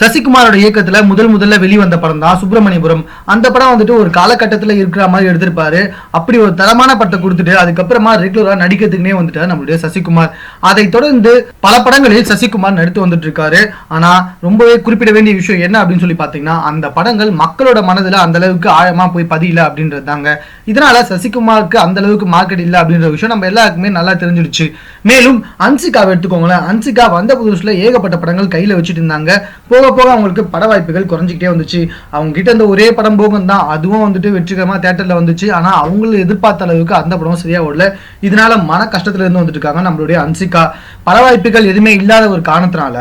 சசிகுமாரோட இயக்கத்துல முதல் முதல்ல வெளிவந்த படம் தான் சுப்பிரமணியபுரம். அந்த படம் வந்துட்டு ஒரு காலகட்டத்துல இருக்கிற மாதிரி எடுத்திருப்பாரு. அப்படி ஒரு தரமான படத்தை கொடுத்துட்டு அதுக்கப்புறமா ரெகுலரா நடிக்கிறதுக்குனே வந்துட்டார் நம்மளுடைய சசிகுமார். அதை தொடர்ந்து பல படங்களில் சசிகுமார் நடித்து வந்துட்டு இருக்காரு ஆனா ரொம்பவே குறிப்பிட வேண்டிய விஷயம் என்ன அப்படின்னு சொல்லி பாத்தீங்கன்னா அந்த படங்கள் மக்களோட மனதுல அந்த அளவுக்கு ஆழமா போய் பதியல அப்படின்றது தாங்க. இதனால சசிகுமாருக்கு அந்த அளவுக்கு மார்க்கெட் இல்லை அப்படின்ற விஷயம் நம்ம எல்லாருக்குமே நல்லா தெரிஞ்சிடுச்சு மேலும் அன்சிகாவை எடுத்துக்கோங்களேன். அன்சிகா வந்த புதுசுல ஏகப்பட்ட படங்கள் கையில வச்சுட்டு இருந்தாங்க. போக போக அவங்களுக்கு பட வாய்ப்புகள் குறைஞ்சிக்கிட்டே வந்துச்சு. அவங்க கிட்ட அந்த ஒரே படம் போகும் தான் அதுவும் வந்துட்டு வெற்றிகரமா தேட்டர்ல வந்துச்சு. ஆனா அவங்களும் எதிர்பார்த்த அளவுக்கு அந்த படம் சரியா ஓடல. இதனால மன கஷ்டத்துல இருந்து வந்துட்டு இருக்காங்க நம்மளுடைய அன்சிகா. பட வாய்ப்புகள் எதுவுமே இல்லாத ஒரு காரணத்தினால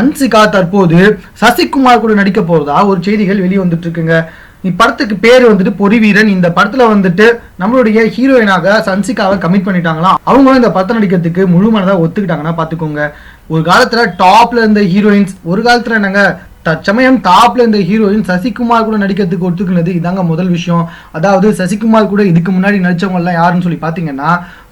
அன்சிகா தற்போது சசிகுமார் கூட நடிக்க போறதா ஒரு செய்திகள் வெளியே வந்துட்டு இருக்குங்க. இப்படத்துக்கு பேர் வந்துட்டு பொறிவீரன் இந்த படத்துல வந்துட்டு நம்மளுடைய ஹீரோயினாக சன்சிகாவை கமிட் பண்ணிட்டாங்களாம். அவங்களும் இந்த படத்தை நடிக்கிறதுக்கு முழு மனதா ஒத்துக்கிட்டாங்கன்னா பாத்துக்கோங்க. ஒரு காலத்துல டாப்ல இருந்த ஹீரோயின்ஸ் ஒரு காலத்துல என்னங்க தற்சமயம் டாப்ல இந்த ஹீரோயின் சசிகுமார் கூட நடிக்கிறதுக்கு ஒத்துக்குனது இதாங்க முதல் விஷயம். அதாவது சசிகுமார் கூட இதுக்கு முன்னாடி நடிச்சவங்க எல்லாம் யாருன்னு சொல்லி பாத்தீங்கன்னா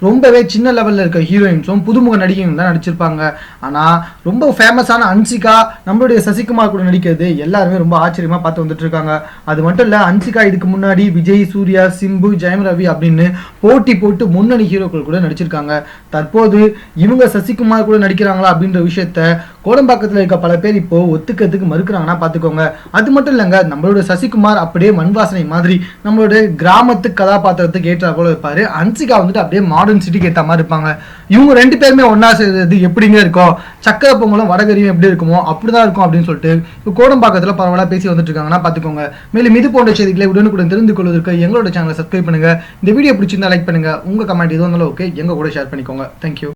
ரொம்பவே சின்ன லெவல்ல இருக்க ஹீரோயின்ஸும் புதுமுக நடிகையும் தான் நடிச்சிருப்பாங்க. ஆனா ரொம்ப ஃபேமஸான அன்சிகா நம்மளுடைய சசிகுமார் கூட நடிக்கிறது எல்லாருமே ரொம்ப ஆச்சரியமா பார்த்து வந்துட்டு இருக்காங்க அது மட்டும் இல்ல அன்சிகா இதுக்கு முன்னாடி விஜய் சூர்யா சிம்பு ஜெயம் ரவி அப்படின்னு போட்டி போட்டு முன்னணி ஹீரோக்கள் கூட நடிச்சிருக்காங்க. தற்போது இவங்க சசிகுமார் கூட நடிக்கிறாங்களா அப்படின்ற விஷயத்த கோடம்பாக்கத்தில் இருக்க பல பேர் இப்போ ஒத்துக்கிறதுக்கு மறுக்கிறாங்கன்னா பார்த்துக்கோங்க. அது மட்டும் இல்லைங்க நம்மளோட சசிகுமார் அப்படியே மண் வாசனை மாதிரி நம்மளோட கிராமத்து கதாபாத்திரத்துக்கு ஏற்றா போல இருப்பார். அன்சிகா வந்துட்டு அப்படியே மாடர்ன் சிட்டிக்கு ஏற்ற மாதிரி இருப்பாங்க. இவங்க ரெண்டு பேருமே ஒன்றா செய்யறது எப்படிங்க இருக்கும்? சக்கரை பொங்கலும் வடகரியும் எப்படி இருக்குமோ அப்படிதான் இருக்கும் அப்படின்னு சொல்லிட்டு இப்போ கோடம்பாக்கத்தில் பரவாயில்ல பேசி வந்துட்டு இருக்காங்கன்னா பார்த்துக்கோங்க. மேலும் இது போன்ற செய்திகளை உடனுக்குடன் தெரிந்து கொள்வதற்கு எங்களோட சேனலை சப்ஸ்கிரைப் பண்ணுங்க. இந்த வீடியோ பிடிச்சிருந்தா லைக் பண்ணுங்க. உங்க கமெண்ட் எதுவும் இருந்தாலும் ஓகே எங்க கூட ஷேர் பண்ணிக்கோங்க. தேங்க்யூ